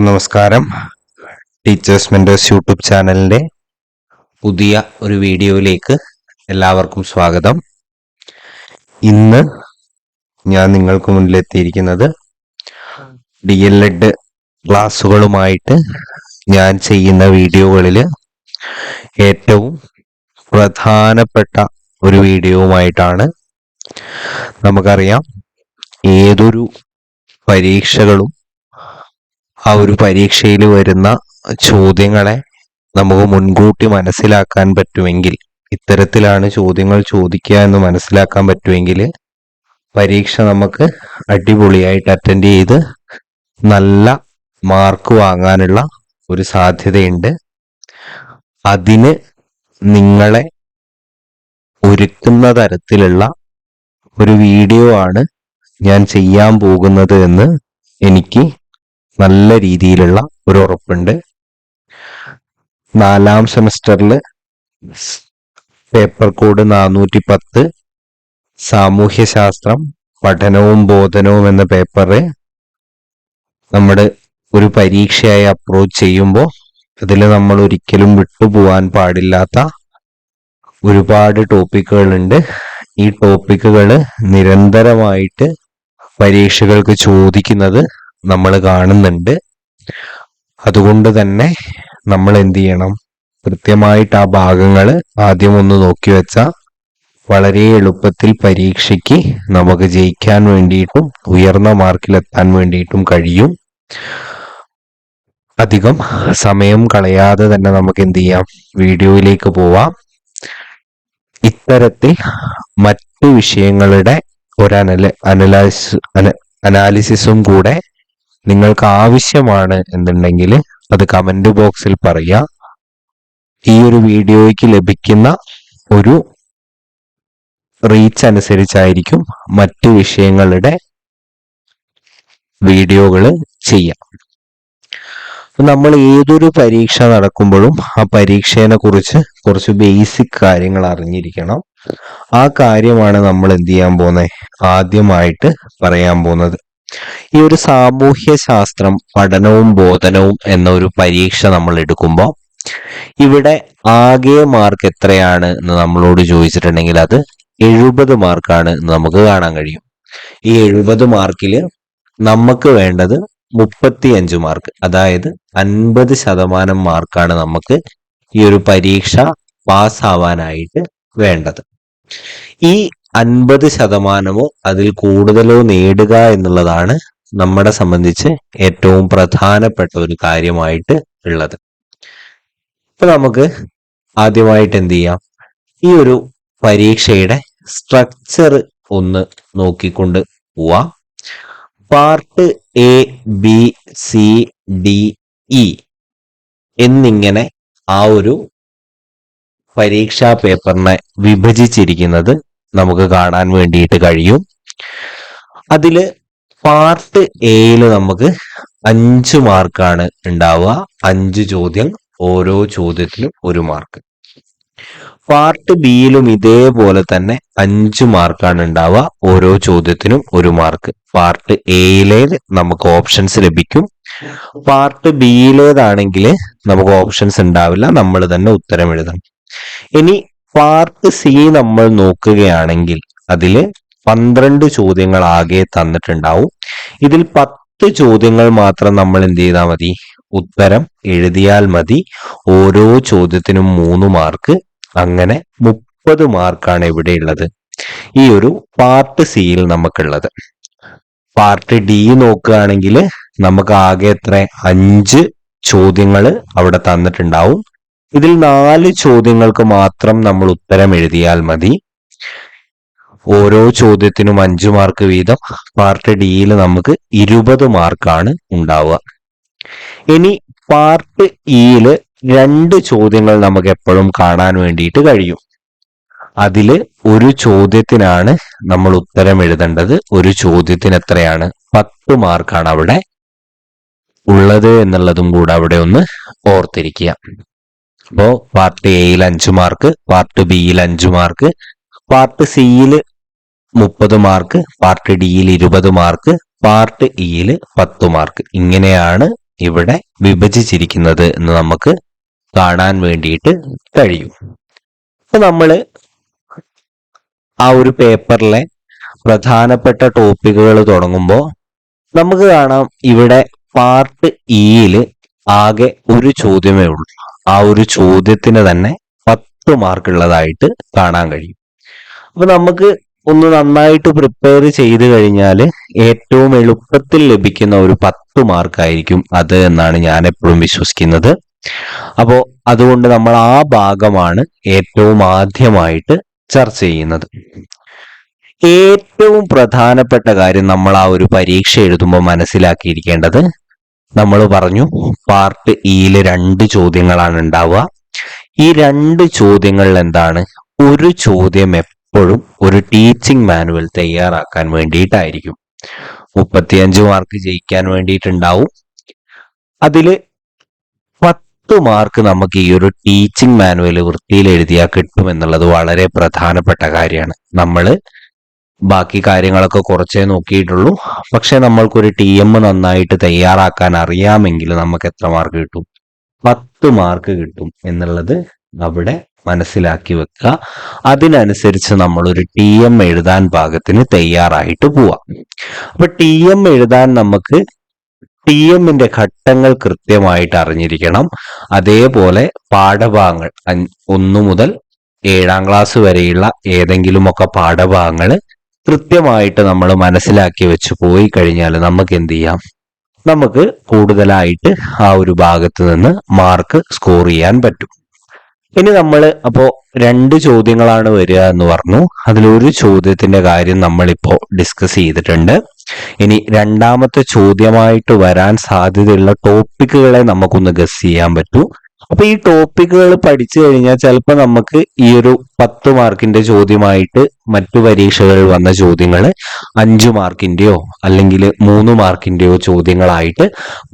എല്ലാവർക്കും നമസ്കാരം. Teachers mentors YouTube ചാനലിന്റെ പുതിയ ഒരു വീഡിയോയിലേക്ക് എല്ലാവർക്കും സ്വാഗതം. ഇന്ന് ഞാൻ നിങ്ങൾക്ക് മുന്നിലെത്തിയിരിക്കുന്നത് ഡി എൽ എഡ് ക്ലാസ്സുകളുമായിട്ട് ഞാൻ ചെയ്യുന്ന വീഡിയോകളിൽ ഏറ്റവും പ്രധാനപ്പെട്ട ഒരു വീഡിയോവുമായിട്ടാണ് നമുക്കറിയാം. ഏതൊരു പരീക്ഷകളും ആ ഒരു പരീക്ഷയിൽ വരുന്ന ചോദ്യങ്ങളെ നമുക്ക് മുൻകൂട്ടി മനസ്സിലാക്കാൻ പറ്റുമെങ്കിൽ ഇത്തരത്തിലാണ് ചോദ്യങ്ങൾ ചോദിക്കുക എന്ന് മനസ്സിലാക്കാൻ പറ്റുമെങ്കിൽ പരീക്ഷ നമുക്ക് അടിപൊളിയായിട്ട് അറ്റൻഡ് ചെയ്ത് നല്ല മാർക്ക് വാങ്ങാനുള്ള ഒരു സാധ്യതയുണ്ട്. അതിന് നിങ്ങളെ ഒരുക്കുന്ന തരത്തിലുള്ള ഒരു വീഡിയോ ആണ് ഞാൻ ചെയ്യാൻ പോകുന്നത് എന്ന് എനിക്ക് നല്ല രീതിയിലുള്ള ഒരു ഉറപ്പുണ്ട്. നാലാം സെമസ്റ്ററിൽ പേപ്പർ കോഡ് നാനൂറ്റി പത്ത് സാമൂഹ്യശാസ്ത്രം പഠനവും ബോധനവും എന്ന പേപ്പറ് നമ്മുടെ ഒരു പരീക്ഷയായി അപ്രോച്ച് ചെയ്യുമ്പോൾ അതിൽ നമ്മൾ ഒരിക്കലും വിട്ടുപോകാൻ പാടില്ലാത്ത ഒരുപാട് ടോപ്പിക്കുകളുണ്ട്. ഈ ടോപ്പിക്കുകൾ നിരന്തരമായിട്ട് പരീക്ഷകൾക്ക് ചോദിക്കുന്നത് നമ്മൾ കാണുന്നുണ്ട്. അതുകൊണ്ട് തന്നെ നമ്മൾ എന്ത് ചെയ്യണം? കൃത്യമായിട്ട് ആ ഭാഗങ്ങൾ ആദ്യം ഒന്ന് നോക്കി വെച്ചാൽ വളരെ എളുപ്പത്തിൽ പരീക്ഷയ്ക്ക് നമുക്ക് ജയിക്കാൻ വേണ്ടിയിട്ടും ഉയർന്ന മാർക്കിലെത്താൻ വേണ്ടിയിട്ടും കഴിയും. അധികം സമയം കളയാതെ തന്നെ നമുക്ക് എന്ത് ചെയ്യാം? വീഡിയോയിലേക്ക് പോവാം. ഇത്തരത്തിൽ മറ്റു വിഷയങ്ങളുടെ ഒരു അനല അനലൈസ് അനാലിസിസും കൂടെ നിങ്ങൾക്ക് ആവശ്യമാണ് എന്നുണ്ടെങ്കിൽ അത് കമന്റ് ബോക്സിൽ പറയുക. ഈ ഒരു വീഡിയോയ്ക്ക് ലഭിക്കുന്ന ഒരു റീച്ച് അനുസരിച്ചായിരിക്കും മറ്റു വിഷയങ്ങളുടെ വീഡിയോകൾ ചെയ്യാം. നമ്മൾ ഏതൊരു പരീക്ഷ നടക്കുമ്പോഴും ആ പരീക്ഷയെ കുറിച്ച് കുറച്ച് ബേസിക് കാര്യങ്ങൾ അറിഞ്ഞിരിക്കണം. ആ കാര്യമാണ് നമ്മൾ എന്ത് ചെയ്യാൻ പോകുന്നത്? ആദ്യമായിട്ട് പറയാൻ പോകുന്നത്. ഈ ഒരു സാമൂഹ്യ ശാസ്ത്രം പഠനവും ബോധനവും എന്ന ഒരു പരീക്ഷ നമ്മൾ എടുക്കുമ്പോൾ ഇവിടെ ആകെ മാർക്ക് എത്രയാണ് എന്ന് നമ്മളോട് ചോദിച്ചിട്ടുണ്ടെങ്കിൽ അത് എഴുപത് മാർക്കാണ് എന്ന് നമുക്ക് കാണാൻ കഴിയും. ഈ എഴുപത് മാർക്കിൽ നമുക്ക് വേണ്ടത് മുപ്പത്തിയഞ്ച് മാർക്ക് അതായത് അൻപത് ശതമാനം മാർക്കാണ് നമുക്ക് ഈ ഒരു പരീക്ഷ പാസ്സാവാനായിട്ട് വേണ്ടത്. ഈ അൻപത് ശതമാനമോ അതിൽ കൂടുതലോ നേടുക എന്നുള്ളതാണ് നമ്മളെ സംബന്ധിച്ച് ഏറ്റവും പ്രധാനപ്പെട്ട ഒരു കാര്യമായിട്ട് ഉള്ളത്. ഇപ്പൊ നമുക്ക് ആദ്യമായിട്ട് എന്ത് ചെയ്യാം? ഈ ഒരു പരീക്ഷയുടെ സ്ട്രക്ചർ ഒന്ന് നോക്കിക്കൊണ്ട് പോവാം. Part A B C D E എന്നിങ്ങനെ ആ ഒരു പരീക്ഷാ പേപ്പറിനെ വിഭജിച്ചിരിക്കുന്നത് നമുക്ക് കാണാൻ വേണ്ടിയിട്ട് കഴിയും. അതിൽ പാർട്ട് എയിൽ നമുക്ക് അഞ്ച് മാർക്കാണ് ഉണ്ടാവുക. അഞ്ച് ചോദ്യം ഓരോ ചോദ്യത്തിലും ഒരു മാർക്ക് പാർട്ട് ബിയിലും ഇതേപോലെ തന്നെ അഞ്ച് മാർക്കാണ് ഉണ്ടാവുക. ഓരോ ചോദ്യത്തിനും ഒരു മാർക്ക് പാർട്ട് എയിലെ നമുക്ക് ഓപ്ഷൻസ് ലഭിക്കും. പാർട്ട് ബിയിലേതാണെങ്കിൽ നമുക്ക് ഓപ്ഷൻസ് ഉണ്ടാവില്ല. നമ്മൾ തന്നെ ഉത്തരം എഴുതണം. ഇനി പാർട്ട് സി നമ്മൾ നോക്കുകയാണെങ്കിൽ അതിൽ പന്ത്രണ്ട് ചോദ്യങ്ങൾ ആകെ തന്നിട്ടുണ്ടാവും. ഇതിൽ പത്ത് ചോദ്യങ്ങൾ മാത്രം നമ്മൾ എന്ത് ചെയ്താൽ മതി? ഉത്തരം എഴുതിയാൽ മതി. ഓരോ ചോദ്യത്തിനും മൂന്ന് മാർക്ക് അങ്ങനെ മുപ്പത് മാർക്കാണ് ഇവിടെ ഉള്ളത്. ഈ ഒരു പാർട്ട് സിയിൽ നമുക്കുള്ളത്. പാർട്ട് ഡി നോക്കുകയാണെങ്കിൽ നമുക്ക് ആകെ എത്ര? അഞ്ച് ചോദ്യങ്ങൾ അവിടെ തന്നിട്ടുണ്ടാവും. ഇതിൽ നാല് ചോദ്യങ്ങൾക്ക് മാത്രം നമ്മൾ ഉത്തരം എഴുതിയാൽ മതി. ഓരോ ചോദ്യത്തിനും അഞ്ചു മാർക്ക് വീതം. പാർട്ട് ഡിയിൽ നമുക്ക് ഇരുപത് മാർക്കാണ് ഉണ്ടാവുക. ഇനി പാർട്ട് ഇയിൽ രണ്ട് ചോദ്യങ്ങൾ നമുക്ക് എപ്പോഴും കാണാൻ വേണ്ടിയിട്ട് കഴിയും. അതിൽ ഒരു ചോദ്യത്തിനാണ് നമ്മൾ ഉത്തരം എഴുതേണ്ടത്. ഒരു ചോദ്യത്തിന് എത്രയാണ്? പത്ത് മാർക്കാണ് അവിടെ ഉള്ളത് എന്നുള്ളതും കൂടെ അവിടെ ഒന്ന് ഓർത്തിരിക്കുക. അപ്പോ പാർട്ട് എയിൽ അഞ്ചു മാർക്ക് പാർട്ട് ബിയിൽ അഞ്ചു മാർക്ക് പാർട്ട് സിയിൽ മുപ്പത് മാർക്ക് പാർട്ട് ഡിയിൽ ഇരുപത് മാർക്ക് പാർട്ട് ഇയിൽ പത്ത് മാർക്ക് ഇങ്ങനെയാണ് ഇവിടെ വിഭജിച്ചിരിക്കുന്നത് എന്ന് നമുക്ക് കാണാൻ വേണ്ടിയിട്ട് കഴിയും. അപ്പൊ നമ്മൾ ആ ഒരു പേപ്പറിലെ പ്രധാനപ്പെട്ട ടോപ്പിക്കുകൾ തുടങ്ങുമ്പോൾ നമുക്ക് കാണാം ഇവിടെ പാർട്ട് ഇയിൽ ആകെ ഒരു ചോദ്യമേ ഉള്ളൂ. ആ ഒരു ചോദ്യത്തിന് തന്നെ പത്ത് മാർക്ക് ഉള്ളതായിട്ട് കാണാൻ കഴിയും. അപ്പൊ നമുക്ക് ഒന്ന് നന്നായിട്ട് പ്രിപ്പയർ ചെയ്ത് കഴിഞ്ഞാൽ ഏറ്റവും എളുപ്പത്തിൽ ലഭിക്കുന്ന ഒരു പത്ത് മാർക്കായിരിക്കും അത് എന്നാണ് ഞാൻ എപ്പോഴും വിശ്വസിക്കുന്നത്. അപ്പോൾ അതുകൊണ്ട് നമ്മൾ ആ ഭാഗമാണ് ഏറ്റവും ആദ്യമായിട്ട് ചർച്ച ചെയ്യുന്നത്. ഏറ്റവും പ്രധാനപ്പെട്ട കാര്യം നമ്മൾ ആ ഒരു പരീക്ഷ എഴുതുമ്പോൾ മനസ്സിലാക്കിയിരിക്കേണ്ടത് നമ്മൾ പറഞ്ഞു പാർട്ട് ഇയിൽ രണ്ട് ചോദ്യങ്ങളാണ് ഉണ്ടാവുക. ഈ രണ്ട് ചോദ്യങ്ങളിൽ എന്താണ്? ഒരു ചോദ്യം എപ്പോഴും ഒരു ടീച്ചിങ് മാനുവൽ തയ്യാറാക്കാൻ വേണ്ടിയിട്ടായിരിക്കും. മുപ്പത്തിയഞ്ച് മാർക്ക് ജയിക്കാൻ വേണ്ടിയിട്ടുണ്ടാവും. അതിൽ പത്ത് മാർക്ക് നമുക്ക് ഈ ഒരു ടീച്ചിങ് മാനുവൽ വൃത്തിയിൽ എഴുതിയാൽ കിട്ടും എന്നുള്ളത് വളരെ പ്രധാനപ്പെട്ട കാര്യമാണ്. നമ്മൾ ബാക്കി കാര്യങ്ങളൊക്കെ കുറച്ചേ നോക്കിയിട്ടുള്ളൂ. പക്ഷെ നമ്മൾക്കൊരു ടി എം നന്നായിട്ട് തയ്യാറാക്കാൻ അറിയാമെങ്കിൽ നമുക്ക് എത്ര മാർക്ക് കിട്ടും? പത്ത് മാർക്ക് കിട്ടും എന്നുള്ളത് അവിടെ മനസ്സിലാക്കി വെക്കുക. അതിനനുസരിച്ച് നമ്മൾ ഒരു ടി എം എഴുതാൻ ഭാഗത്തിന് തയ്യാറായിട്ട് പോവാം. അപ്പൊ ടി എം എഴുതാൻ നമുക്ക് ടി എമ്മിന്റെ ഘട്ടങ്ങൾ കൃത്യമായിട്ട് അറിഞ്ഞിരിക്കണം. അതേപോലെ പാഠഭാഗങ്ങൾ ഒന്ന് മുതൽ ഏഴാം ക്ലാസ് വരെയുള്ള ഏതെങ്കിലുമൊക്കെ പാഠഭാഗങ്ങൾ കൃത്യമായിട്ട് നമ്മൾ മനസ്സിലാക്കി വെച്ച് പോയി കഴിഞ്ഞാൽ നമുക്ക് എന്ത് ചെയ്യാം നമുക്ക് കൂടുതലായിട്ട് ആ ഒരു ഭാഗത്ത് നിന്ന് മാർക്ക് സ്കോർ ചെയ്യാൻ പറ്റും. ഇനി നമ്മൾ അപ്പോൾ രണ്ട് ചോദ്യങ്ങളാണ് വരിക എന്ന് പറഞ്ഞു. അതിലൊരു ചോദ്യത്തിന്റെ കാര്യം നമ്മളിപ്പോ ഡിസ്കസ് ചെയ്തിട്ടുണ്ട്. ഇനി രണ്ടാമത്തെ ചോദ്യമായിട്ട് വരാൻ സാധ്യതയുള്ള ടോപ്പിക്കുകളെ നമുക്കൊന്ന് ഗസ് ചെയ്യാൻ പറ്റൂ. അപ്പൊ ഈ ടോപ്പിക്കുകൾ പഠിച്ചു കഴിഞ്ഞാൽ ചിലപ്പോൾ നമുക്ക് ഈ ഒരു പത്ത് മാർക്കിന്റെ ചോദ്യമായിട്ട് മറ്റു പരീക്ഷകളിൽ വന്ന ചോദ്യങ്ങൾ അഞ്ചു മാർക്കിന്റെയോ അല്ലെങ്കിൽ മൂന്ന് മാർക്കിന്റെയോ ചോദ്യങ്ങളായിട്ട്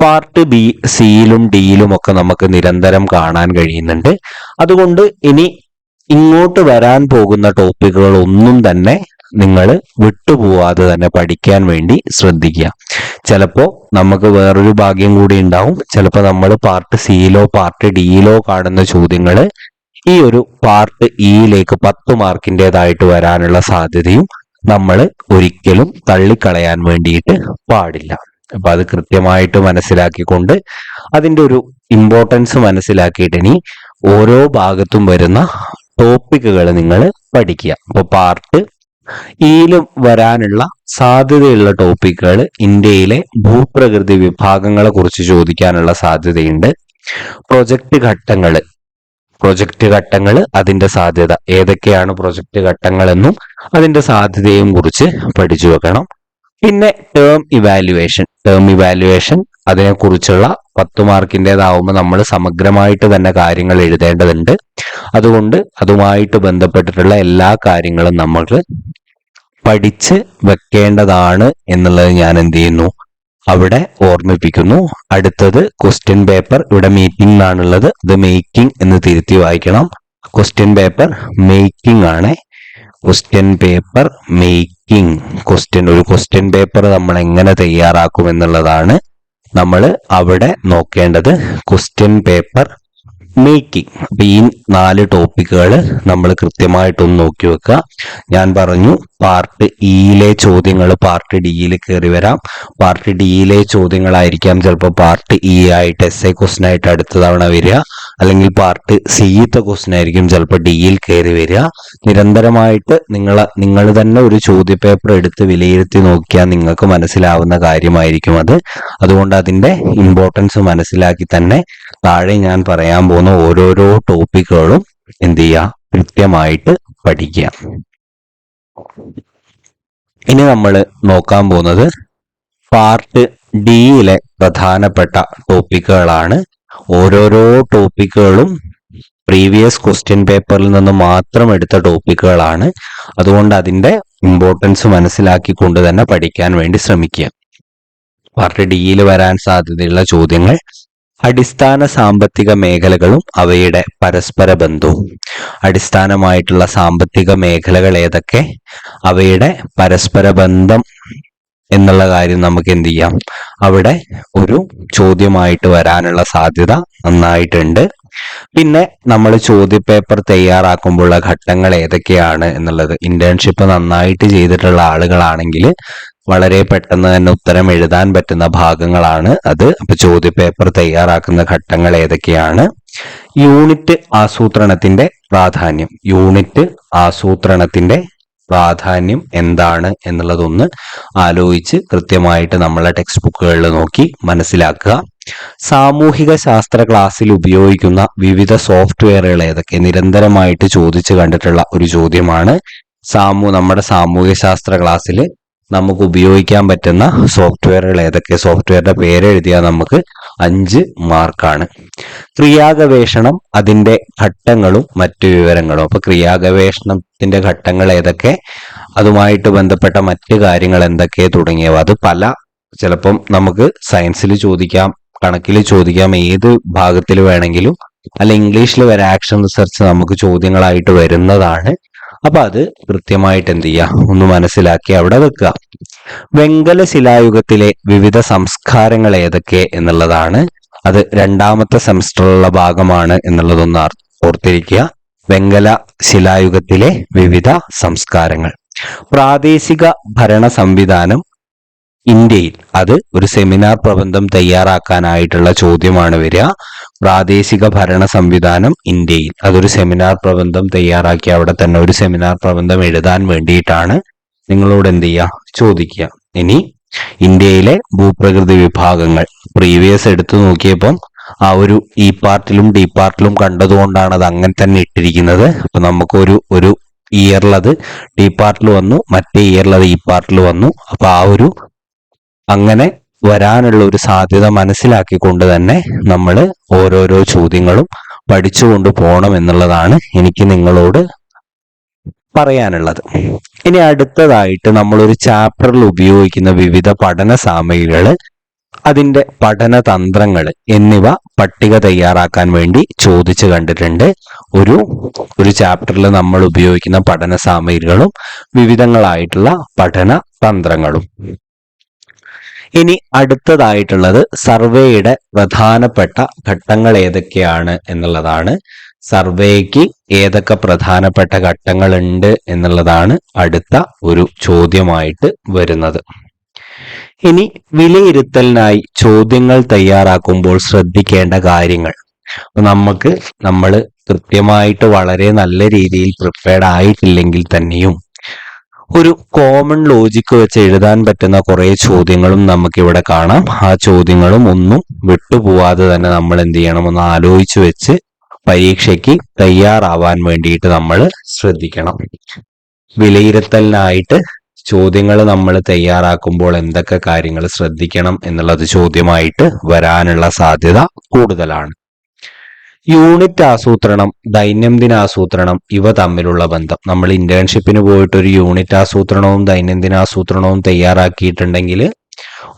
പാർട്ട് ബി സിയിലും ഡിയിലും ഒക്കെ നമുക്ക് നിരന്തരം കാണാൻ കഴിയുന്നുണ്ട്. അതുകൊണ്ട് ഇനി ഇങ്ങോട്ട് വരാൻ പോകുന്ന ടോപ്പിക്കുകൾ ഒന്നും തന്നെ നിങ്ങൾ വിട്ടുപോവാതെ തന്നെ പഠിക്കാൻ വേണ്ടി ശ്രദ്ധിക്കുക. ചിലപ്പോൾ നമുക്ക് വേറൊരു ഭാഗ്യം കൂടി ഉണ്ടാവും. ചിലപ്പോൾ നമ്മൾ പാർട്ട് സിയിലോ പാർട്ട് ഡിയിലോ കാണുന്ന ചോദ്യങ്ങൾ ഈ ഒരു പാർട്ട് ഇയിലേക്ക് പത്ത് മാർക്കിന്റെതായിട്ട് വരാനുള്ള സാധ്യതയും നമ്മൾ ഒരിക്കലും തള്ളിക്കളയാൻ വേണ്ടിയിട്ട് പാടില്ല. അപ്പൊ അത് കൃത്യമായിട്ട് മനസ്സിലാക്കിക്കൊണ്ട് അതിന്റെ ഒരു ഇമ്പോർട്ടൻസ് മനസ്സിലാക്കിയിട്ട് ഇനി ഓരോ ഭാഗത്തും വരുന്ന ടോപ്പിക്കുകൾ നിങ്ങൾ പഠിക്കുക. അപ്പോൾ പാർട്ട് ഇയിലും വരാനുള്ള സാധ്യതയുള്ള ടോപ്പിക്കുകൾ ഇന്ത്യയിലെ ഭൂപ്രകൃതി വിഭാഗങ്ങളെ കുറിച്ച് ചോദിക്കാനുള്ള സാധ്യതയുണ്ട്. പ്രൊജക്ട് ഘട്ടങ്ങൾ. പ്രൊജക്ട് ഘട്ടങ്ങൾ അതിന്റെ സാധ്യത. ഏതൊക്കെയാണ് പ്രൊജക്ട് ഘട്ടങ്ങളെന്നും അതിന്റെ സാധ്യതയും കുറിച്ച് പഠിച്ചു വെക്കണം. പിന്നെ ടേം ഇവാലുവേഷൻ ടേം ഇവാലുവേഷൻ അതിനെക്കുറിച്ചുള്ള പത്ത് മാർക്കിന്റെതാവുമ്പോൾ നമ്മൾ സമഗ്രമായിട്ട് തന്നെ കാര്യങ്ങൾ എഴുതേണ്ടതുണ്ട്. അതുകൊണ്ട് അതുമായിട്ട് ബന്ധപ്പെട്ടിട്ടുള്ള എല്ലാ കാര്യങ്ങളും നമ്മൾ പഠിച്ച് വെക്കേണ്ടതാണ് എന്നുള്ളത് ഞാൻ എന്ത് ചെയ്യുന്നു? അവിടെ ഓർമ്മിപ്പിക്കുന്നു. അടുത്തത് ക്വസ്റ്റ്യൻ പേപ്പർ ഇവിടെ മീറ്റിംഗ് എന്നാണുള്ളത്. ഇത് മേക്കിംഗ് എന്ന് തിരുത്തി വായിക്കണം. ക്വസ്റ്റ്യൻ പേപ്പർ മേക്കിംഗ് ആണ്. ക്വസ്റ്റ്യൻ പേപ്പർ മേക്കിംഗ് ക്വസ്റ്റ്യൻ ഒരു ക്വസ്റ്റ്യൻ പേപ്പർ നമ്മൾ എങ്ങനെ തയ്യാറാക്കും എന്നുള്ളതാണ് നമ്മൾ അവിടെ നോക്കേണ്ടത്. ക്വസ്റ്റ്യൻ പേപ്പർ മേക്കിംഗ് അപ്പൊ ഈ നാല് ടോപ്പിക്കുകൾ നമ്മൾ കൃത്യമായിട്ടൊന്ന് നോക്കി വെക്കുക. ഞാൻ പറഞ്ഞു പാർട്ട് ഇയിലെ ചോദ്യങ്ങൾ പാർട്ട് ഡിയിൽ കയറി വരാം. പാർട്ട് ഡിയിലെ ചോദ്യങ്ങളായിരിക്കാം ചിലപ്പോൾ പാർട്ട് ഇ ആയിട്ട് എസ് ഐ ക്വസ്റ്റൻ ആയിട്ട് അടുത്ത തവണ വരിക. അല്ലെങ്കിൽ പാർട്ട് സിയിത്തെ ക്വസ്റ്റ്യൻ ആയിരിക്കും ചിലപ്പോൾ ഡിയിൽ കയറി വരിക. നിരന്തരമായിട്ട് നിങ്ങൾ നിങ്ങൾ തന്നെ ഒരു ചോദ്യ പേപ്പർ എടുത്ത് വിലയിരുത്തി നോക്കിയാൽ നിങ്ങൾക്ക് മനസ്സിലാവുന്ന കാര്യമായിരിക്കും അത്. അതുകൊണ്ട് അതിന്റെ ഇമ്പോർട്ടൻസ് മനസ്സിലാക്കി തന്നെ താഴെ ഞാൻ പറയാൻ പോകുന്ന ഓരോരോ ടോപ്പിക്കുകളും എന്ത് ചെയ്യുക? കൃത്യമായിട്ട് പഠിക്കുക. ഇനി നമ്മൾ നോക്കാൻ പോകുന്നത് പാർട്ട് ഡിയിലെ പ്രധാനപ്പെട്ട ടോപ്പിക്കുകളാണ് ഓരോരോ ടോപ്പിക്കുകളും പ്രീവിയസ് ക്വസ്റ്റ്യൻ പേപ്പറിൽ നിന്ന് മാത്രം എടുത്ത ടോപ്പിക്കുകളാണ്. അതുകൊണ്ട് അതിന്റെ ഇമ്പോർട്ടൻസ് മനസ്സിലാക്കിക്കൊണ്ട് തന്നെ പഠിക്കാൻ വേണ്ടി ശ്രമിക്കുക. പാർട്ട് ഡിയിൽ വരാൻ സാധ്യതയുള്ള ചോദ്യങ്ങൾ. അടിസ്ഥാന സാമ്പത്തിക മേഖലകളും അവയുടെ പരസ്പര ബന്ധവും. അടിസ്ഥാനമായിട്ടുള്ള സാമ്പത്തിക മേഖലകൾ ഏതൊക്കെ? അവയുടെ പരസ്പര ബന്ധം എന്നുള്ള കാര്യം നമുക്ക് എന്ത് ചെയ്യാം? അവിടെ ഒരു ചോദ്യമായിട്ട് വരാനുള്ള സാധ്യത നന്നായിട്ടുണ്ട്. പിന്നെ നമ്മൾ ചോദ്യപേപ്പർ തയ്യാറാക്കുമ്പോഴുള്ള ഘട്ടങ്ങൾ ഏതൊക്കെയാണ് എന്നുള്ളത്. ഇന്റേൺഷിപ്പ് നന്നായിട്ട് ചെയ്തിട്ടുള്ള ആളുകളാണെങ്കിൽ വളരെ പെട്ടെന്ന് തന്നെ ഉത്തരം എഴുതാൻ പറ്റുന്ന ഭാഗങ്ങളാണ് അത്. അപ്പൊ ചോദ്യപേപ്പർ തയ്യാറാക്കുന്ന ഘട്ടങ്ങൾ ഏതൊക്കെയാണ്? യൂണിറ്റ് ആസൂത്രണത്തിന്റെ പ്രാധാന്യം. യൂണിറ്റ് ആസൂത്രണത്തിന്റെ പ്രാധാന്യം എന്താണ് എന്നുള്ളതൊന്ന് ആലോചിച്ച് കൃത്യമായിട്ട് നമ്മളെ ടെക്സ്റ്റ് ബുക്കുകളിൽ നോക്കി മനസ്സിലാക്കുക. സാമൂഹിക ശാസ്ത്ര ക്ലാസ്സിൽ ഉപയോഗിക്കുന്ന വിവിധ സോഫ്റ്റ്വെയറുകൾ ഏതൊക്കെ? നിരന്തരമായിട്ട് ചോദിച്ചു കണ്ടിട്ടുള്ള ഒരു ചോദ്യമാണ് സാമൂ നമ്മുടെ സാമൂഹ്യ ശാസ്ത്ര ക്ലാസ്സിൽ നമുക്ക് ഉപയോഗിക്കാൻ പറ്റുന്ന സോഫ്റ്റ്വെയറുകൾ ഏതൊക്കെ? സോഫ്റ്റ്വെയറിന്റെ പേര് എഴുതിയാൽ നമുക്ക് അഞ്ച് മാർക്കാണ്. ക്രിയാഗവേഷണം അതിന്റെ ഘട്ടങ്ങളും മറ്റു വിവരങ്ങളും. അപ്പൊ ക്രിയാഗവേഷണത്തിന്റെ ഘട്ടങ്ങൾ ഏതൊക്കെ? അതുമായിട്ട് ബന്ധപ്പെട്ട മറ്റു കാര്യങ്ങൾ എന്തൊക്കെ തുടങ്ങിയവ? അത് പല ചിലപ്പം നമുക്ക് സയൻസിൽ ചോദിക്കാം കണക്കിൽ ചോദിക്കാം ഏത് ഭാഗത്തിൽ വേണമെങ്കിലും. അല്ല ഇംഗ്ലീഷിൽ വരെ ആക്ഷൻ റിസർച്ച് നമുക്ക് ചോദ്യങ്ങളായിട്ട് വരുന്നതാണ്. അപ്പൊ അത് കൃത്യമായിട്ട് എന്ത് ചെയ്യുക ഒന്ന് മനസ്സിലാക്കി അവിടെ വെക്കുക. വെങ്കല ശിലായുഗത്തിലെ വിവിധ സംസ്കാരങ്ങൾ ഏതൊക്കെ എന്നുള്ളതാണ്. അത് രണ്ടാമത്തെ സെമസ്റ്ററിലുള്ള ഭാഗമാണ് എന്നുള്ളതൊന്ന് ഓർത്തിരിക്കുക. വെങ്കല ശിലായുഗത്തിലെ വിവിധ സംസ്കാരങ്ങൾ. പ്രാദേശിക ഭരണ സംവിധാനം ഇന്ത്യയിൽ. അത് ഒരു സെമിനാർ പ്രബന്ധം തയ്യാറാക്കാനായിട്ടുള്ള ചോദ്യമാണ് വരിക. പ്രാദേശിക ഭരണ സംവിധാനം ഇന്ത്യയിൽ. അതൊരു സെമിനാർ പ്രബന്ധം തയ്യാറാക്കി അവിടെ തന്നെ ഒരു സെമിനാർ പ്രബന്ധം എഴുതാൻ വേണ്ടിയിട്ടാണ് നിങ്ങളോട് എന്ത് ചെയ്യുക ചോദിക്കുക. ഇനി ഇന്ത്യയിലെ ഭൂപ്രകൃതി വിഭാഗങ്ങൾ പ്രീവിയസ് എടുത്തു നോക്കിയപ്പം ആ ഒരു ഈ പാർട്ടിലും ഡി പാർട്ടിലും കണ്ടതുകൊണ്ടാണ് അത് അങ്ങനെ തന്നെ ഇട്ടിരിക്കുന്നത്. അപ്പൊ നമുക്കൊരു ഒരു ഇയറിലത് ഡി പാർട്ടിൽ വന്നു മറ്റേ ഇയറിലത് ഈ പാർട്ടിൽ വന്നു. അപ്പൊ ആ ഒരു അങ്ങനെ വരാനുള്ള ഒരു സാധ്യത മനസ്സിലാക്കിക്കൊണ്ട് തന്നെ നമ്മൾ ഓരോരോ ചോദ്യങ്ങളും പഠിച്ചുകൊണ്ട് പോകണം എന്നുള്ളതാണ് എനിക്ക് നിങ്ങളോട് പറയാനുള്ളത്. ഇനി അടുത്തതായിട്ട് നമ്മൾ ഒരു ചാപ്റ്ററിൽ ഉപയോഗിക്കുന്ന വിവിധ പഠന സാമഗ്രികൾ അതിന്റെ പഠന തന്ത്രങ്ങൾ എന്നിവ പട്ടിക തയ്യാറാക്കാൻ വേണ്ടി ചോദിച്ചു കണ്ടിട്ടുണ്ട്. ഒരു ഒരു ചാപ്റ്ററിൽ നമ്മൾ ഉപയോഗിക്കുന്ന പഠന സാമഗ്രികളും വിവിധങ്ങളായിട്ടുള്ള പഠന തന്ത്രങ്ങളും. ഇനി അടുത്തതായിട്ടുള്ളത് സർവേയുടെ പ്രധാനപ്പെട്ട ഘട്ടങ്ങൾ ഏതൊക്കെയാണ് എന്നുള്ളതാണ്. സർവേക്ക് ഏതൊക്കെ പ്രധാനപ്പെട്ട ഘട്ടങ്ങളുണ്ട് എന്നുള്ളതാണ് അടുത്ത ഒരു ചോദ്യമായിട്ട് വരുന്നത്. ഇനി വിലയിരുത്തലിനായി ചോദ്യങ്ങൾ തയ്യാറാക്കുമ്പോൾ ശ്രദ്ധിക്കേണ്ട കാര്യങ്ങൾ. നമുക്ക് നമ്മൾ കൃത്യമായിട്ട് വളരെ നല്ല രീതിയിൽ പ്രിപ്പയർഡ് ആയിട്ടില്ലെങ്കിൽ തന്നെയും ഒരു കോമൺ ലോജിക്ക് വെച്ച് എഴുതാൻ പറ്റുന്ന കുറേ ചോദ്യങ്ങളും നമുക്കിവിടെ കാണാം. ആ ചോദ്യങ്ങളും ഒന്നും വിട്ടുപോവാതെ തന്നെ നമ്മൾ എന്ത് ചെയ്യണം? ഒന്ന് ആലോചിച്ച് വെച്ച് പരീക്ഷയ്ക്ക് തയ്യാറാവാൻ വേണ്ടിയിട്ട് നമ്മൾ ശ്രദ്ധിക്കണം. വിലയിരുത്തലിനായിട്ട് ചോദ്യങ്ങൾ നമ്മൾ തയ്യാറാക്കുമ്പോൾ എന്തൊക്കെ കാര്യങ്ങൾ ശ്രദ്ധിക്കണം എന്നുള്ളത് ചോദ്യമായിട്ട് വരാനുള്ള സാധ്യത കൂടുതലാണ്. യൂണിറ്റ് ആസൂത്രണം ദൈനംദിന ആസൂത്രണം ഇവ തമ്മിലുള്ള ബന്ധം. നമ്മൾ ഇന്റേൺഷിപ്പിന് പോയിട്ട് ഒരു യൂണിറ്റ് ആസൂത്രണവും ദൈനംദിന ആസൂത്രണവും തയ്യാറാക്കിയിട്ടുണ്ടെങ്കിൽ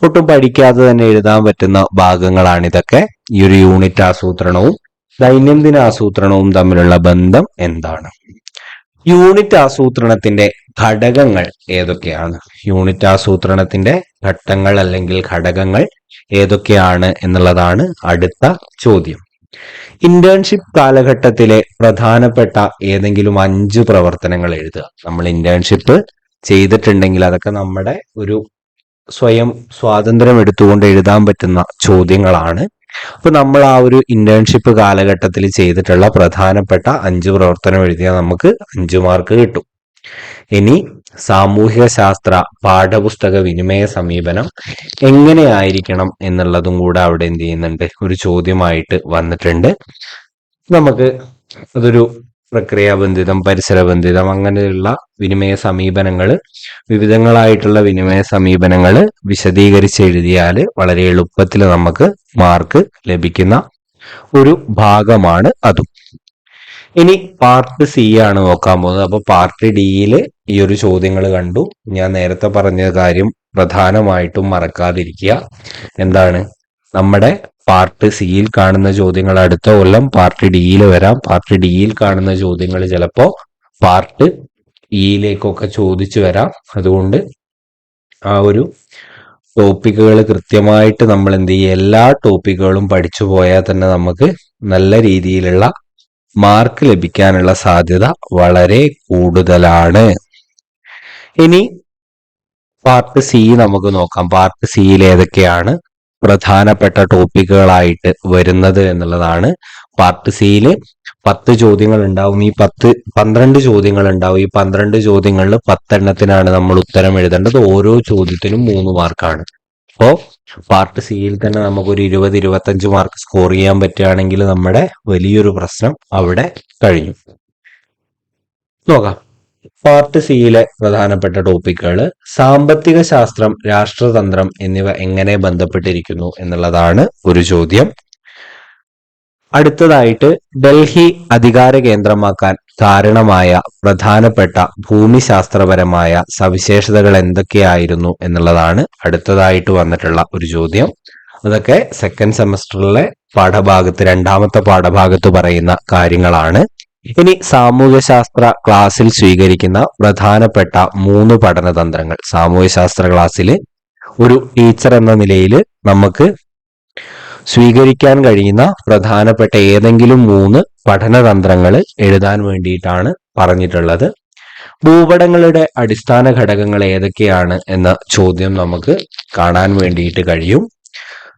ഒട്ടും പഠിക്കാതെ തന്നെ എഴുതാൻ പറ്റുന്ന ഭാഗങ്ങളാണ് ഇതൊക്കെ. ഈ ഒരു യൂണിറ്റ് ആസൂത്രണവും ദൈനംദിന ആസൂത്രണവും തമ്മിലുള്ള ബന്ധം എന്താണ്? യൂണിറ്റ് ആസൂത്രണത്തിന്റെ ഘടകങ്ങൾ ഏതൊക്കെയാണ്? യൂണിറ്റ് ആസൂത്രണത്തിന്റെ ഘട്ടങ്ങൾ അല്ലെങ്കിൽ ഘടകങ്ങൾ ഏതൊക്കെയാണ് എന്നുള്ളതാണ് അടുത്ത ചോദ്യം. ഇന്റേൺഷിപ്പ് കാലഘട്ടത്തിലെ പ്രധാനപ്പെട്ട ഏതെങ്കിലും അഞ്ച് പ്രവർത്തനങ്ങൾ എഴുതുക. നമ്മൾ ഇന്റേൺഷിപ്പ് ചെയ്തിട്ടുണ്ടെങ്കിൽ അതൊക്കെ നമ്മുടെ ഒരു സ്വയം സ്വാതന്ത്ര്യം എടുത്തുകൊണ്ട് എഴുതാൻ പറ്റുന്ന ചോദ്യങ്ങളാണ്. അപ്പൊ നമ്മൾ ആ ഒരു ഇന്റേൺഷിപ്പ് കാലഘട്ടത്തിൽ ചെയ്തിട്ടുള്ള പ്രധാനപ്പെട്ട അഞ്ച് പ്രവർത്തനം എഴുതിയാൽ നമുക്ക് അഞ്ചു മാർക്ക് കിട്ടും. ഇനി സാമൂഹിക ശാസ്ത്ര പാഠപുസ്തക വിനിമയ സമീപനം എങ്ങനെയായിരിക്കണം എന്നുള്ളതും കൂടെ അവിടെ എന്ത് ചെയ്യുന്നുണ്ട്? ഒരു ചോദ്യമായിട്ട് വന്നിട്ടുണ്ട്. നമുക്ക് അതൊരു പ്രക്രിയാബന്ധിതം പരിസരബന്ധിതം അങ്ങനെയുള്ള വിനിമയ സമീപനങ്ങൾ വിവിധങ്ങളായിട്ടുള്ള വിനിമയ സമീപനങ്ങൾ വിശദീകരിച്ച് എഴുതിയാൽ വളരെ എളുപ്പത്തിൽ നമുക്ക് മാർക്ക് ലഭിക്കുന്ന ഒരു ഭാഗമാണ് അതും. ഇനി പാർട്ട് സി ആണ് നോക്കാൻ പോകുന്നത്. അപ്പൊ പാർട്ട് ഡിയിൽ ഈ ഒരു ചോദ്യങ്ങൾ കണ്ടു. ഞാൻ നേരത്തെ പറഞ്ഞ കാര്യം പ്രധാനമായിട്ടും മറക്കാതിരിക്കുക. എന്താണ്? നമ്മുടെ പാർട്ട് സിയിൽ കാണുന്ന ചോദ്യങ്ങൾ അടുത്ത കൊല്ലം പാർട്ട് ഡിയിൽ വരാം. പാർട്ട് ഡിയിൽ കാണുന്ന ചോദ്യങ്ങൾ ചിലപ്പോ പാർട്ട് ഇയിലേക്കൊക്കെ ചോദിച്ചു വരാം. അതുകൊണ്ട് ആ ഒരു ടോപ്പിക്കുകൾ കൃത്യമായിട്ട് നമ്മൾ എന്ത് ചെയ്യുക എല്ലാ ടോപ്പിക്കുകളും പഠിച്ചു പോയാൽ തന്നെ നമുക്ക് നല്ല രീതിയിലുള്ള മാർക്ക് ലഭിക്കാനുള്ള സാധ്യത വളരെ കൂടുതലാണ്. ഇനി പാർട്ട് സി നമുക്ക് നോക്കാം. പാർട്ട് സിയിൽ ഏതൊക്കെയാണ് പ്രധാനപ്പെട്ട ടോപ്പിക്കുകളായിട്ട് വരുന്നത് എന്നുള്ളതാണ്. പാർട്ട് സിയിൽ പത്ത് ചോദ്യങ്ങൾ ഉണ്ടാവും. ഈ പത്ത് പന്ത്രണ്ട് ചോദ്യങ്ങൾ ഉണ്ടാവും. ഈ പന്ത്രണ്ട് ചോദ്യങ്ങളിൽ പത്തെണ്ണത്തിനാണ് നമ്മൾ ഉത്തരം എഴുതേണ്ടത്. ഓരോ ചോദ്യത്തിനും മൂന്ന് മാർക്കാണ് അപ്പോ പാർട്ട് സിയിൽ തന്നെ നമുക്കൊരു ഇരുപത് ഇരുപത്തഞ്ച് മാർക്ക് സ്കോർ ചെയ്യാൻ പറ്റുകയാണെങ്കിൽ നമ്മുടെ വലിയൊരു പ്രശ്നം അവിടെ കഴിഞ്ഞു. നോക്കാം. പാർട്ട് സിയിലെ പ്രധാനപ്പെട്ട ടോപ്പിക്കുകൾ സാമ്പത്തിക ശാസ്ത്രം രാഷ്ട്രതന്ത്രം എന്നിവ എങ്ങനെ ബന്ധപ്പെട്ടിരിക്കുന്നു എന്നുള്ളതാണ് ഒരു ചോദ്യം. അടുത്തതായിട്ട് ഡൽഹി അധികാര കേന്ദ്രമാക്കാൻ കാരണമായ പ്രധാനപ്പെട്ട ഭൂമിശാസ്ത്രപരമായ സവിശേഷതകൾ എന്തൊക്കെയായിരുന്നു എന്നുള്ളതാണ് അടുത്തതായിട്ട് വന്നിട്ടുള്ള ഒരു ചോദ്യം. അതൊക്കെ സെക്കൻഡ് സെമസ്റ്ററിലെ പാഠഭാഗത്ത് രണ്ടാമത്തെ പാഠഭാഗത്ത് പറയുന്ന കാര്യങ്ങളാണ്. ഇനി സാമൂഹ്യശാസ്ത്ര ക്ലാസ്സിൽ സ്വീകരിക്കുന്ന പ്രധാനപ്പെട്ട മൂന്ന് പഠനതന്ത്രങ്ങൾ. സാമൂഹ്യശാസ്ത്ര ക്ലാസ്സിൽ ഒരു ടീച്ചർ എന്ന നിലയിൽ നമുക്ക് സ്വീകരിക്കാൻ കഴിയുന്ന പ്രധാനപ്പെട്ട ഏതെങ്കിലും മൂന്ന് പഠനതന്ത്രങ്ങൾ എഴുതാൻ വേണ്ടിയിട്ടാണ് പറഞ്ഞിട്ടുള്ളത്. ഭൂപടങ്ങളുടെ അടിസ്ഥാന ഘടകങ്ങൾ ഏതൊക്കെയാണ് എന്ന ചോദ്യം നമുക്ക് കാണാൻ വേണ്ടിയിട്ട് കഴിയും.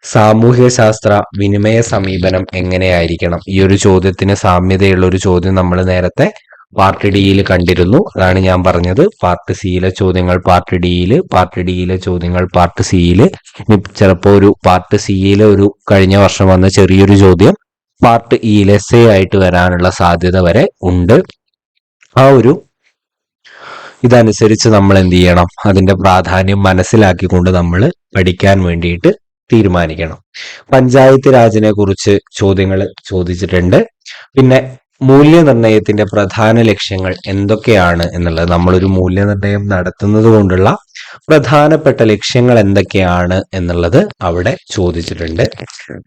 സാമൂഹ്യശാസ്ത്ര വിനിമയ സമീപനം എങ്ങനെയായിരിക്കണം? ഈ ഒരു ചോദ്യത്തിന് സാമ്യതയുള്ള ഒരു ചോദ്യം നമ്മൾ നേരത്തെ പാർട്ട് ഡിയിൽ കണ്ടിരുന്നു. അതാണ് ഞാൻ പറഞ്ഞത്. പാർട്ട് സിയിലെ ചോദ്യങ്ങൾ പാർട്ട് ഡിയിൽ പാർട്ട് ഡിയിലെ ചോദ്യങ്ങൾ പാർട്ട് സിയിൽ ചിലപ്പോൾ ഒരു പാർട്ട് സിയിലെ ഒരു കഴിഞ്ഞ വർഷം വന്ന ചെറിയൊരു ചോദ്യം. പാർട്ട് ഇയിൽ എസ് എ ആയിട്ട് വരാനുള്ള സാധ്യത വരെ ഉണ്ട്. ആ ഒരു ഇതനുസരിച്ച് നമ്മൾ എന്ത് ചെയ്യണം? അതിന്റെ പ്രാധാന്യം മനസ്സിലാക്കിക്കൊണ്ട് നമ്മൾ പഠിക്കാൻ വേണ്ടിയിട്ട് തീരുമാനിക്കണം. പഞ്ചായത്ത് രാജിനെ കുറിച്ച് ചോദ്യങ്ങൾ ചോദിച്ചിട്ടുണ്ട്. പിന്നെ മൂല്യനിർണയത്തിന്റെ പ്രധാന ലക്ഷ്യങ്ങൾ എന്തൊക്കെയാണ് എന്നുള്ളത്. നമ്മളൊരു മൂല്യനിർണയം നടത്തുന്നത് കൊണ്ടുള്ള പ്രധാനപ്പെട്ട ലക്ഷ്യങ്ങൾ എന്തൊക്കെയാണ് എന്നുള്ളത് അവിടെ ചോദിച്ചിട്ടുണ്ട്.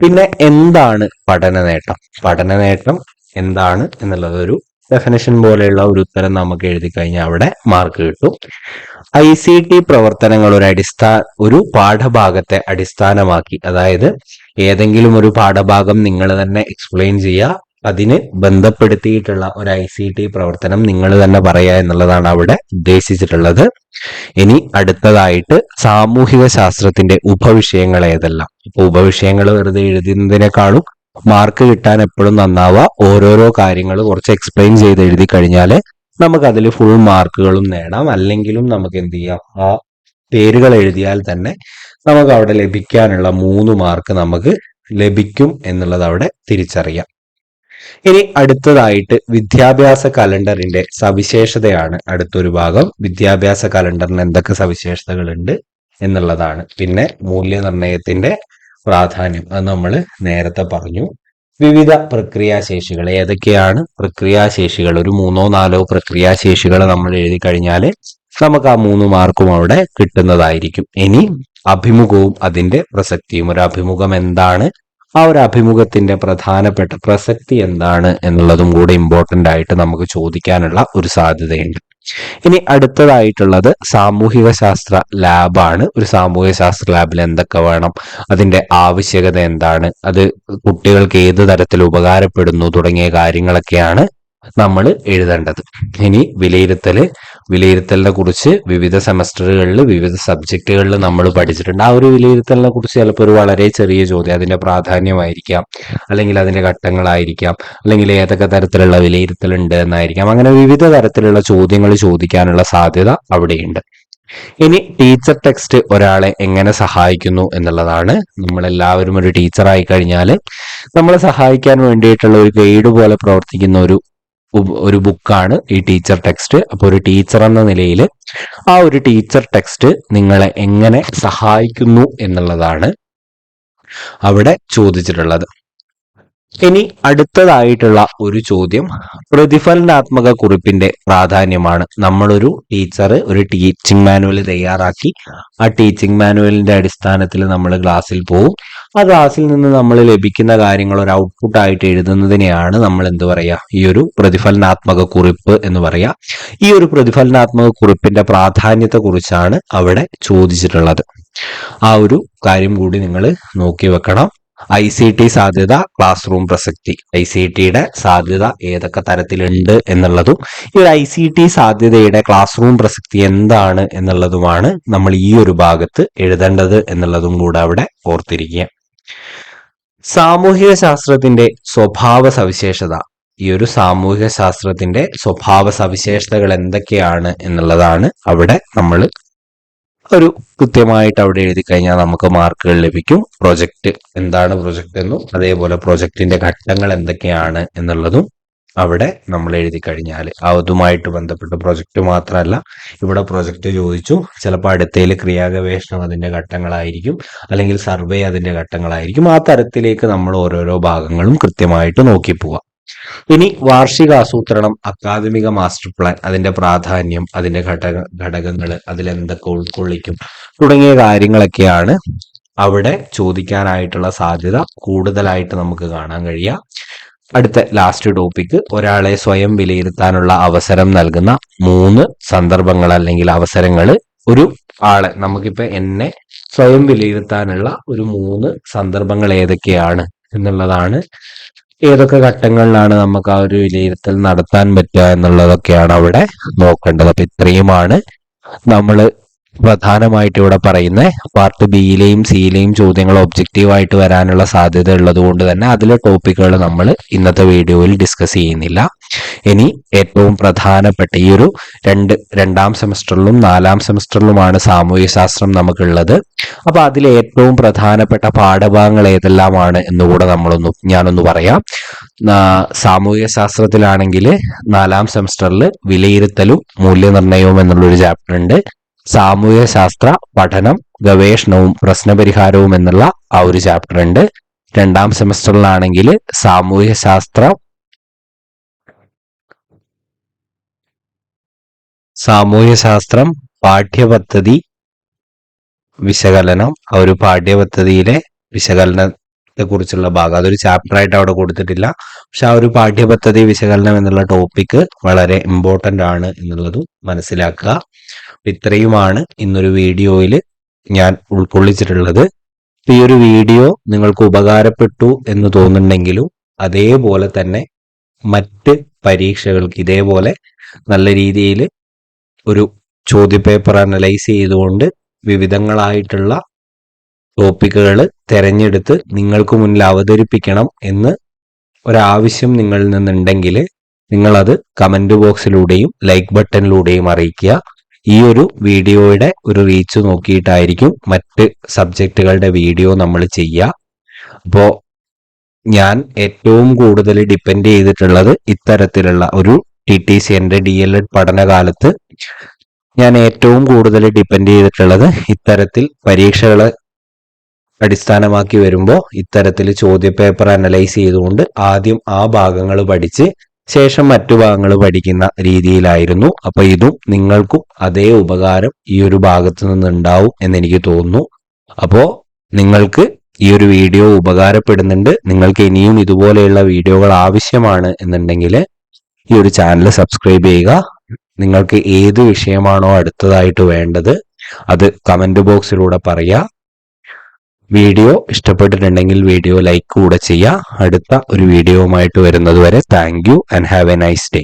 പിന്നെ എന്താണ് പഠന നേട്ടം? പഠന നേട്ടം എന്താണ് എന്നുള്ളത് ഒരു ഡെഫിനേഷൻ പോലെയുള്ള ഒരു ഉത്തരം നമുക്ക് എഴുതി കഴിഞ്ഞാൽ അവിടെ മാർക്ക് കിട്ടും. ഐ സി ടി പ്രവർത്തനങ്ങൾ ഒരു അടിസ്ഥാന ഒരു പാഠഭാഗത്തെ അടിസ്ഥാനമാക്കി. അതായത് ഏതെങ്കിലും ഒരു പാഠഭാഗം നിങ്ങൾ തന്നെ എക്സ്പ്ലെയിൻ ചെയ്യുക അതിന് ബന്ധപ്പെടുത്തിയിട്ടുള്ള ഒരു ഐ സി ടി പ്രവർത്തനം നിങ്ങൾ തന്നെ പറയുക എന്നുള്ളതാണ് അവിടെ ഉദ്ദേശിച്ചിട്ടുള്ളത്. ഇനി അടുത്തതായിട്ട് സാമൂഹിക ശാസ്ത്രത്തിന്റെ ഉപവിഷയങ്ങൾ ഏതെല്ലാം? ഇപ്പൊ ഉപവിഷയങ്ങൾ വെറുതെ എഴുതുന്നതിനേക്കാളും മാർക്ക് കിട്ടാൻ എപ്പോഴും നന്നാവുക. ഓരോരോ കാര്യങ്ങൾ കുറച്ച് എക്സ്പ്ലെയിൻ ചെയ്ത് എഴുതി കഴിഞ്ഞാൽ നമുക്ക് അതിൽ ഫുൾ മാർക്കുകളും നേടാം. അല്ലെങ്കിലും നമുക്ക് എന്ത് ചെയ്യാം? ആ പേരുകൾ എഴുതിയാൽ തന്നെ നമുക്ക് അവിടെ ലഭിക്കാനുള്ള മൂന്ന് മാർക്ക് നമുക്ക് ലഭിക്കും എന്നുള്ളത് അവിടെ തിരിച്ചറിയാം. ഇനി അടുത്തതായിട്ട് വിദ്യാഭ്യാസ കലണ്ടറിന്റെ സവിശേഷതയാണ് അടുത്തൊരു ഭാഗം. വിദ്യാഭ്യാസ കലണ്ടറിന് എന്തൊക്കെ സവിശേഷതകളുണ്ട് എന്നുള്ളതാണ്. പിന്നെ മൂല്യനിർണയത്തിന്റെ പ്രാധാന്യം. അത് നമ്മൾ നേരത്തെ പറഞ്ഞു. വിവിധ പ്രക്രിയാശേഷികൾ ഏതൊക്കെയാണ്? പ്രക്രിയാശേഷികൾ ഒരു മൂന്നോ നാലോ പ്രക്രിയാശേഷികൾ നമ്മൾ എഴുതി കഴിഞ്ഞാൽ നമുക്ക് ആ മൂന്ന് മാർക്കും അവിടെ കിട്ടുന്നതായിരിക്കും. ഇനി അഭിമുഖവും അതിന്റെ പ്രസക്തിയും. ഒരു അഭിമുഖം എന്താണ്? ആ ഒരു അഭിമുഖത്തിന്റെ പ്രധാനപ്പെട്ട പ്രസക്തി എന്താണ് എന്നുള്ളതും കൂടെ ഇമ്പോർട്ടന്റ് ആയിട്ട് നമുക്ക് ചോദിക്കാനുള്ള ഒരു സാധ്യതയുണ്ട്. ഇനി അടുത്തതായിട്ടുള്ളത് സാമൂഹിക ശാസ്ത്ര ലാബാണ് ഒരു സാമൂഹിക ശാസ്ത്ര ലാബിൽ എന്തൊക്കെ വേണം അതിന്റെ ആവശ്യകത എന്താണ് അത് കുട്ടികൾക്ക് ഏത് തരത്തിൽ ഉപകാരപ്പെടുന്നു തുടങ്ങിയ കാര്യങ്ങളൊക്കെയാണ് നമ്മൾ എഴുതേണ്ടത്. ഇനി വിലയിരുത്തൽ വിലയിരുത്തലിനെ കുറിച്ച് വിവിധ സെമസ്റ്ററുകളിൽ വിവിധ സബ്ജക്റ്റുകളിൽ നമ്മൾ പഠിച്ചിട്ടുണ്ട്. ആ ഒരു വിലയിരുത്തലിനെ കുറിച്ച് ചിലപ്പോൾ ഒരു വളരെ ചെറിയ ചോദ്യം അതിന്റെ പ്രാധാന്യമായിരിക്കാം. അല്ലെങ്കിൽ അതിന്റെ ഘട്ടങ്ങളായിരിക്കാം. അല്ലെങ്കിൽ ഏതൊക്കെ തരത്തിലുള്ള വിലയിരുത്തലുണ്ട് എന്നായിരിക്കാം. അങ്ങനെ വിവിധ തരത്തിലുള്ള ചോദ്യങ്ങൾ ചോദിക്കാനുള്ള സാധ്യത അവിടെയുണ്ട്. ഇനി ടീച്ചർ ടെക്സ്റ്റ് ഒരാളെ എങ്ങനെ സഹായിക്കുന്നു എന്നുള്ളതാണ്. നമ്മൾ എല്ലാവരും ഒരു ടീച്ചറായി കഴിഞ്ഞാൽ നമ്മളെ സഹായിക്കാൻ വേണ്ടിയിട്ടുള്ള ഒരു ഗൈഡ് പോലെ പ്രവർത്തിക്കുന്ന ഒരു ഒരു ബുക്കാണ് ഈ ടീച്ചർ ടെക്സ്റ്റ്. അപ്പോൾ ഒരു ടീച്ചർ എന്ന നിലയിൽ ആ ഒരു ടീച്ചർ ടെക്സ്റ്റ് നിങ്ങളെ എങ്ങനെ സഹായിക്കുന്നു എന്നുള്ളതാണ് അവിടെ ചോദിച്ചിട്ടുള്ളത്. ഇനി അടുത്തതായിട്ടുള്ള ഒരു ചോദ്യം പ്രതിഫലനാത്മക കുറിപ്പിന്റെ പ്രാധാന്യമാണ്. നമ്മളൊരു ടീച്ചർ ഒരു ടീച്ചിങ് മാനുവൽ തയ്യാറാക്കി ആ ടീച്ചിങ് മാനുവലിന്റെ അടിസ്ഥാനത്തിൽ നമ്മൾ ക്ലാസ്സിൽ പോകും ആ ക്ലാസ്സിൽ നിന്ന് നമ്മൾ ലഭിക്കുന്ന കാര്യങ്ങൾ ഒരു ഔട്ട്പുട്ട് ആയിട്ട് എഴുതുന്നതിനെയാണ് നമ്മൾ എന്ത് പറയാ? ഈ ഒരു പ്രതിഫലനാത്മക കുറിപ്പ് എന്ന് പറയാ. ഈ ഒരു പ്രതിഫലനാത്മക കുറിപ്പിന്റെ പ്രാധാന്യത്തെ കുറിച്ചാണ് അവിടെ ചോദിച്ചിട്ടുള്ളത്. ആ ഒരു കാര്യം കൂടി നിങ്ങൾ നോക്കി വെക്കണം. ഐ സി ടി സാധ്യത ക്ലാസ് റൂം പ്രസക്തി ഐ സി ടിയുടെ സാധ്യത ഏതൊക്കെ തരത്തിലുണ്ട് എന്നുള്ളതും ഈ ഒരു ഐ സി ടി സാധ്യതയുടെ ക്ലാസ് റൂം പ്രസക്തി എന്താണ് എന്നുള്ളതുമാണ് നമ്മൾ ഈ ഒരു ഭാഗത്ത് എഴുതേണ്ടത് എന്നുള്ളതും കൂടെ അവിടെ ഓർത്തിരിക്കുക. സാമൂഹിക ശാസ്ത്രത്തിന്റെ സ്വഭാവ സവിശേഷത. ഈ ഒരു സാമൂഹിക ശാസ്ത്രത്തിന്റെ സ്വഭാവ സവിശേഷതകൾ എന്തൊക്കെയാണ് എന്നുള്ളതാണ് അവിടെ നമ്മൾ ഒരു കൃത്യമായിട്ട് അവിടെ എഴുതി കഴിഞ്ഞാൽ നമുക്ക് മാർക്കുകൾ ലഭിക്കും. പ്രൊജക്റ്റ് എന്താണ് പ്രൊജക്റ്റ് എന്നും അതേപോലെ പ്രൊജക്റ്റിന്റെ ഘട്ടങ്ങൾ എന്തൊക്കെയാണ് എന്നുള്ളതും അവിടെ നമ്മൾ എഴുതി കഴിഞ്ഞാൽ അതുമായിട്ട് ബന്ധപ്പെട്ട പ്രൊജക്റ്റ് മാത്രമല്ല ഇവിടെ പ്രൊജക്റ്റ് ചോദിച്ചു. ചിലപ്പോൾ അടുത്തയിൽ ക്രിയാഗവേഷണം അതിന്റെ ഘട്ടങ്ങളായിരിക്കും അല്ലെങ്കിൽ സർവേ അതിന്റെ ഘട്ടങ്ങളായിരിക്കും. ആ തരത്തിലേക്ക് നമ്മൾ ഓരോരോ ഭാഗങ്ങളും കൃത്യമായിട്ട് നോക്കി പോവാം. ഇനി വാർഷിക ആസൂത്രണം അക്കാദമിക മാസ്റ്റർ പ്ലാൻ അതിന്റെ പ്രാധാന്യം അതിന്റെ ഘടക ഘടകങ്ങൾ അതിലെന്തൊക്കെ ഉൾക്കൊള്ളിക്കും തുടങ്ങിയ കാര്യങ്ങളൊക്കെയാണ് അവിടെ ചോദിക്കാനായിട്ടുള്ള സാധ്യത കൂടുതലായിട്ട് നമുക്ക് കാണാൻ കഴിയുക. അടുത്ത ലാസ്റ്റ് ടോപ്പിക്ക് ഒരാളെ സ്വയം വിലയിരുത്താനുള്ള അവസരം നൽകുന്ന മൂന്ന് സന്ദർഭങ്ങൾ അല്ലെങ്കിൽ അവസരങ്ങൾ. ഒരു ആളെ നമുക്കിപ്പോ എന്നെ സ്വയം വിലയിരുത്താനുള്ള ഒരു മൂന്ന് സന്ദർഭങ്ങൾ ഏതൊക്കെയാണ് എന്നുള്ളതാണ് ഏതൊക്കെ ഘട്ടങ്ങളിലാണ് നമുക്ക് ആ ഒരു വിലയിരുത്തൽ നടത്താൻ പറ്റുക എന്നുള്ളതൊക്കെയാണ് അവിടെ നോക്കേണ്ടത്. അപ്പൊ ഇത്രയുമാണ് നമ്മൾ പ്രധാനമായിട്ട് ഇവിടെ പറയുന്ന. പാർട്ട് ബിയിലെയും സിയിലെയും ചോദ്യങ്ങൾ ഒബ്ജക്റ്റീവ് ആയിട്ട് വരാനുള്ള സാധ്യത ഉള്ളത് കൊണ്ട് തന്നെ അതിലെ ടോപ്പിക്കുകൾ നമ്മൾ ഇന്നത്തെ വീഡിയോയിൽ ഡിസ്കസ് ചെയ്യുന്നില്ല. ഇനി ഏറ്റവും പ്രധാനപ്പെട്ട ഈ ഒരു രണ്ട് രണ്ടാം സെമസ്റ്ററിലും നാലാം സെമസ്റ്ററിലുമാണ് സാമൂഹ്യ ശാസ്ത്രം നമുക്കുള്ളത്. അപ്പൊ അതിലെ ഏറ്റവും പ്രധാനപ്പെട്ട പാഠഭാഗങ്ങൾ ഏതെല്ലാമാണ് എന്നുകൂടെ നമ്മളൊന്ന് ഞാനൊന്ന് പറയാം. സാമൂഹ്യ ശാസ്ത്രത്തിലാണെങ്കിൽ നാലാം സെമസ്റ്ററിൽ വിലയിരുത്തലും മൂല്യനിർണയവും എന്നുള്ളൊരു ചാപ്റ്റർ ഉണ്ട്. സാമൂഹ്യ ശാസ്ത്ര പഠനം ഗവേഷണവും പ്രശ്നപരിഹാരവും എന്നുള്ള ആ ഒരു ചാപ്റ്റർ ഉണ്ട്. രണ്ടാം സെമസ്റ്ററിലാണെങ്കിൽ സാമൂഹ്യ ശാസ്ത്ര സാമൂഹ്യ ശാസ്ത്രം പാഠ്യപദ്ധതി വിശകലനം. ആ ഒരു പാഠ്യപദ്ധതിയിലെ വിശകലനത്തെ കുറിച്ചുള്ള ഭാഗം. അതൊരു ചാപ്റ്ററായിട്ട് അവിടെ കൊടുത്തിട്ടില്ല. പക്ഷെ ആ ഒരു പാഠ്യപദ്ധതി വിശകലനം എന്നുള്ള ടോപ്പിക്ക് വളരെ ഇമ്പോർട്ടന്റ് ആണ് എന്നുള്ളതും മനസ്സിലാക്കുക. ഇത്രയുമാണ് ഇന്നൊരു വീഡിയോയിൽ ഞാൻ ഉൾക്കൊള്ളിച്ചിട്ടുള്ളത്. ഈ ഒരു വീഡിയോ നിങ്ങൾക്ക് ഉപകാരപ്പെട്ടു എന്ന് തോന്നുന്നുണ്ടെങ്കിലും അതേപോലെ തന്നെ മറ്റ് പരീക്ഷകൾക്ക് ഇതേപോലെ നല്ല രീതിയിൽ ഒരു ചോദ്യപേപ്പർ അനലൈസ് ചെയ്തുകൊണ്ട് വിവിധങ്ങളായിട്ടുള്ള ടോപ്പിക്കുകൾ തിരഞ്ഞെടുത്ത് നിങ്ങൾക്ക് മുന്നിൽ അവതരിപ്പിക്കണം എന്ന് ഒരാവശ്യം നിങ്ങളിൽ നിന്നുണ്ടെങ്കിൽ നിങ്ങളത് കമന്റ് ബോക്സിലൂടെയും ലൈക്ക് ബട്ടണിലൂടെയും അറിയിക്കുക. ഈ ഒരു വീഡിയോയുടെ ഒരു റീച്ച് നോക്കിയിട്ടായിരിക്കും മറ്റ് സബ്ജക്റ്റുകളുടെ വീഡിയോ നമ്മൾ ചെയ്യുക. അപ്പോൾ ഞാൻ ഏറ്റവും കൂടുതൽ ഡിപ്പെൻഡ് ചെയ്തിട്ടുള്ളത് ഇത്തരത്തിലുള്ള ഒരു ടി ടി സി എന്റെ ഡി എൽ എഡ് പഠനകാലത്ത് ഞാൻ ഏറ്റവും കൂടുതൽ ഡിപ്പെൻഡ് ചെയ്തിട്ടുള്ളത് ഇത്തരത്തിൽ പരീക്ഷകളെ അടിസ്ഥാനമാക്കി വരുമ്പോൾ ഇത്തരത്തിൽ ചോദ്യപേപ്പർ അനലൈസ് ചെയ്തുകൊണ്ട് ആദ്യം ആ ഭാഗങ്ങൾ പഠിച്ച് ശേഷം മറ്റു ഭാഗങ്ങൾ പഠിക്കുന്ന രീതിയിലായിരുന്നു. അപ്പൊ ഇതും നിങ്ങൾക്കും അതേ ഉപകാരം ഈ ഒരു ഭാഗത്ത് നിന്ന് ഉണ്ടാവും എന്ന് എനിക്ക് തോന്നുന്നു. അപ്പോ നിങ്ങൾക്ക് ഈ ഒരു വീഡിയോ ഉപകാരപ്പെടുന്നുണ്ട്. നിങ്ങൾക്ക് ഇനിയും ഇതുപോലെയുള്ള വീഡിയോകൾ ആവശ്യമാണ് എന്നുണ്ടെങ്കിൽ ഈ ഒരു ചാനൽ സബ്സ്ക്രൈബ് ചെയ്യുക. നിങ്ങൾക്ക് ഏത് വിഷയമാണോ അടുത്തതായിട്ട് വേണ്ടത് അത് കമന്റ് ബോക്സിലൂടെ പറയുക. വീഡിയോ ഇഷ്ടപ്പെട്ടിട്ടുണ്ടെങ്കിൽ വീഡിയോ ലൈക്ക് കൂടെ ചെയ്യുക. അടുത്ത ഒരു വീഡിയോവുമായിട്ട് വരുന്നത് വരെ thank you and have a nice day